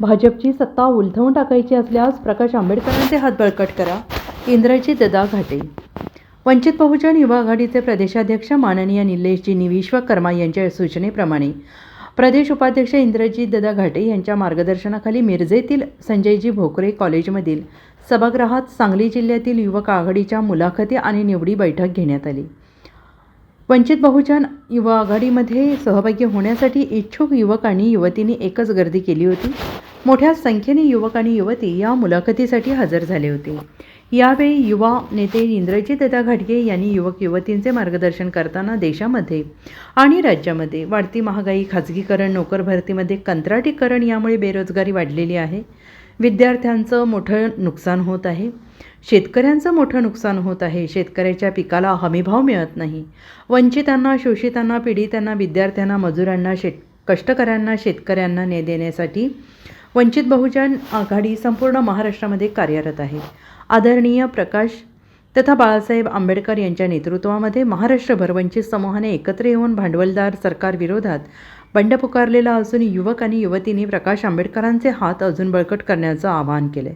भाजपची सत्ता उलथवून टाकायची असल्यास प्रकाश आंबेडकरांचे हात बळकट करा. इंद्रजी ददा घाटे. वंचित बहुजन युवा आघाडीचे प्रदेशाध्यक्ष माननीय निलेशजी विश्वकर्मा यांच्या सूचनेप्रमाणे प्रदेश उपाध्यक्ष इंद्रजीत ददा घाटे यांच्या मार्गदर्शनाखाली मिरजेतील संजयजी भोकरे कॉलेजमधील सभागृहात सांगली जिल्ह्यातील युवक आघाडीच्या मुलाखती आणि निवडी बैठक घेण्यात आली. वंचित बहुजन युवा आघाडीमध्ये सहभागी होण्यासाठी इच्छुक युवक आणि युवतींनी एकच गर्दी केली होती. मोठ्या संख्येने युवक आणि युवती या मुलाखतीसाठी हजर झाले होते. यावेळी युवा नेते इंद्रजितदा घाटगे यांनी युवक युवतींचे मार्गदर्शन करताना देशामध्ये आणि राज्यामध्ये वाढती महागाई खाजगीकरण नोकर भरतीमध्ये कंत्राटीकरण यामुळे बेरोजगारी वाढलेली आहे. विद्यार्थ्यांचं मोठं नुकसान होत आहे. शेतकऱ्यांचं मोठं नुकसान होत आहे. शेतकऱ्याच्या पिकाला हमीभाव मिळत नाही. वंचितांना शोषितांना पीडितांना विद्यार्थ्यांना मजुरांना शेत कष्टकऱ्यांना शेतकऱ्यांना न्याय देण्यासाठी वंचित बहुजन आघाडी संपूर्ण महाराष्ट्रामध्ये कार्यरत आहे. आदरणीय प्रकाश तथा बाळासाहेब आंबेडकर यांच्या नेतृत्वामध्ये महाराष्ट्रभर वंचित समूहाने एकत्र येऊन भांडवलदार सरकारविरोधात बंड पुकारलेला असून युवक आणि युवतींनी प्रकाश आंबेडकरांचे हात अजून बळकट करण्याचं आवाहन केले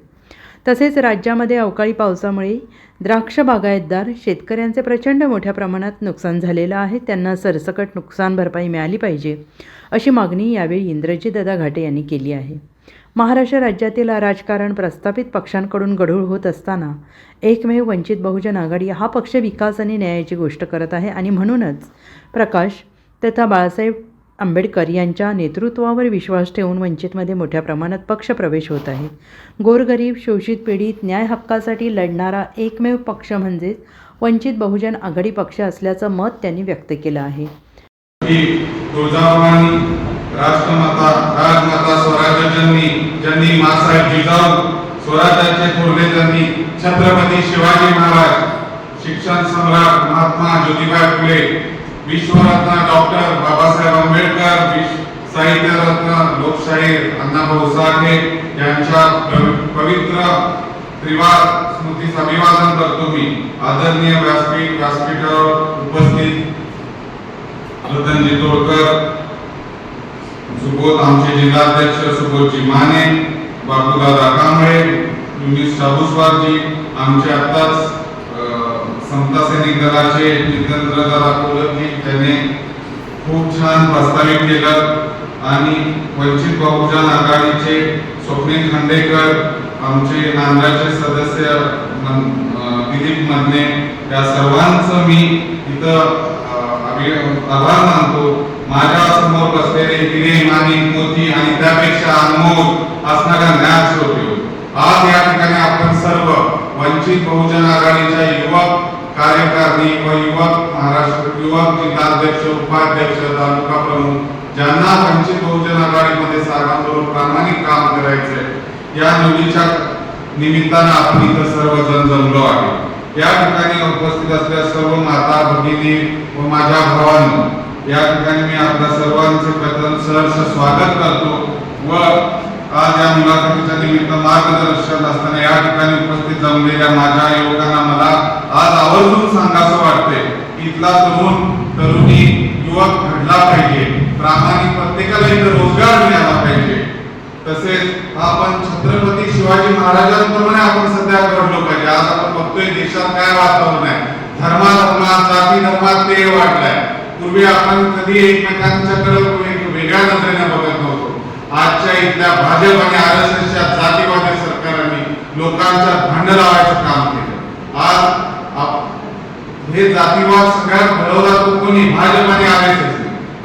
तसेच राज्यामध्ये अवकाळी पावसामुळे द्राक्ष बागायतदार शेतकऱ्यांचे प्रचंड मोठ्या प्रमाणात नुकसान झालेलं आहे. त्यांना सरसकट नुकसान भरपाई मिळाली पाहिजे अशी मागणी यावेळी इंद्रजीतदा घाटे यांनी केली आहे. महाराष्ट्र राज्यातील राजकारण प्रस्थापित पक्षांकडून गढूळ होत असताना एकमेव वंचित बहुजन आघाडी हा पक्ष विकास आणि न्यायाची गोष्ट करत आहे आणि म्हणूनच प्रकाश तथा बाळासाहेब आंबेडकर यांच्या नेतृत्वावर विश्वास ठेवून वंचितमध्ये मोठ्या प्रमाणात पक्षप्रवेश होत आहे. गोरगरीब शोषित पीडित न्याय हक्कासाठी लढणारा एकमेव पक्ष म्हणजेच वंचित बहुजन आघाडी पक्ष असल्याचं मत त्यांनी व्यक्त केलं आहे. राष्ट्रमाता राजमाता स्वराज्यजननी ज्यांनी मासाहेब जिजाऊ स्वराज्याचे थोरले त्यांनी छत्रपती शिवाजी महाराज शिक्षण सम्राट महात्मा ज्योतिबा फुले विश्वरत्न डॉक्टर बाबासाहेब आंबेडकर साहित्यरत्न लोकशाहीर अण्णाभाऊ साठे यांच्या पवित्र त्रिवार स्मृतीस अभिवादन करतो मी. आदरणीय व्यासपीठ व्यासपीठावर उपस्थित रतनजी तोडकर सुबोध आमचे जिल्हाध्यक्ष सुबोधजी माने बापूदादा कांबळे युनिस शाबुस्वारजी आमचे आत्ताच अ, समता सैनिक दलाचे जितेंद्रदादा कोलकजी त्यांनी खूप छान प्रस्तावित केलं. आणि वंचित बहुजन आघाडीचे स्वप्नील खांडेकर आमचे नांद्राचे सदस्य दिलीप मधने या सर्वांचं मी इथं आभार मानतो. माझ्यासमोर बसलेले हिरे आणि मोती आणि त्यापेक्षा अनमोल असणारा ज्ञान श्रोते हो. आज या ठिकाणी आपण सर्व वंचित बहुजन आघाडीच्या युवक कार्यकारिणी व युवक महाराष्ट्र युवक जिल्हाध्यक्ष उपाध्यक्ष तालुका प्रमुख ज्यांना वंचित बहुजन आघाडीमध्ये सर्वांबरोबर प्रामाणिक काम करायचे या निवडीच्या निमित्तानं आपण इथं सर्वजण जमलो आहे. या ठिकाणी उपस्थित असलेल्या सर्व माता भगिनी व माझ्या भावांना या ठिकाणी मी आपल्या सर्वांचे प्रथम सहर्ष स्वागत करतो व आज या मुलाखतीच्या निमित्त मार्गदर्शन असताना या ठिकाणी उपस्थित जमलेल्या माझ्या युवकांना मला आज आवर्जून सांगावं वाटते की इथला तरुण तरुणी युवक घडला पाहिजे. प्रामाणिक प्रत्येकाला इथं रोजगार मिळाला पाहिजे. तसेच आपण छत्रपती शिवाजी महाराजांप्रमाणे आपण सध्या घडलो पाहिजे. आज आपण बघतोय देशात काय वातावरण आहे. धर्माधर्मात जाती धर्मात ते वाढलाय. पूर्वी आपण कधी एकमेकांच्याकडे एक वेगळ्या नजरेने बघत नव्हतो. आजच्या इथल्या भाजप आणि आर एस एसच्या जातीवादी सरकारांनी लोकांच्या भांड लावायचं काम केलं. आज हे जातीवाद सगळ्यात घडवला तो कोणी? भाजप आणि आर एस एस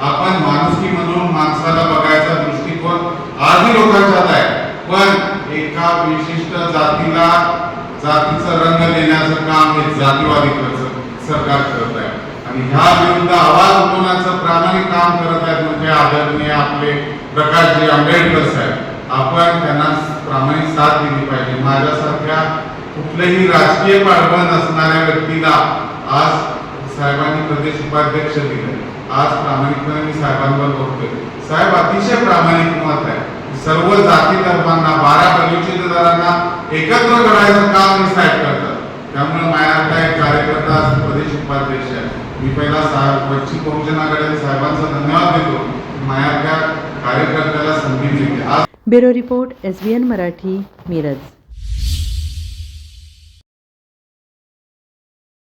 आपण माणुसकी म्हणून माणसाला बघायचा दृष्टिकोन आधी लोकांच्यात आहे. पण एका विशिष्ट जातीला जातीचा रंग देण्याचं काम हे जातीवादी सरकार करत आहे. ह्या विरुद्ध आवाज उठवण्याचं प्रामाणिक काम करत आहेत म्हणजे आदरणीय आपले प्रकाशजी आंबेडकर साहेब. आपण त्यांना प्रामाणिक साथ दिली पाहिजे. माझ्यासारख्या कुठलेही राजकीय पाठबळ नसणाऱ्या व्यक्तीला आज साहेबांनी प्रदेश उपाध्यक्ष दिले. आज प्रामाणिकपणे मी साहेबांवर बघतोय. साहेब अतिशय प्रामाणिक मत आहे. सर्व जाती धर्मांना बारा बलुचितदारांना एकत्र करायचं काम हे साहेब करतात. त्यामुळे माझ्याकडे एक कार्यकर्ता प्रदेश उपाध्यक्ष आहे. मी पहिला साहेब वंचित बहुजन आघाडी साहेबांचा धन्यवाद देतो. माझ्या कार्यकर्त्याला संधी दिली आज bureau report S B N Marathi Miraj.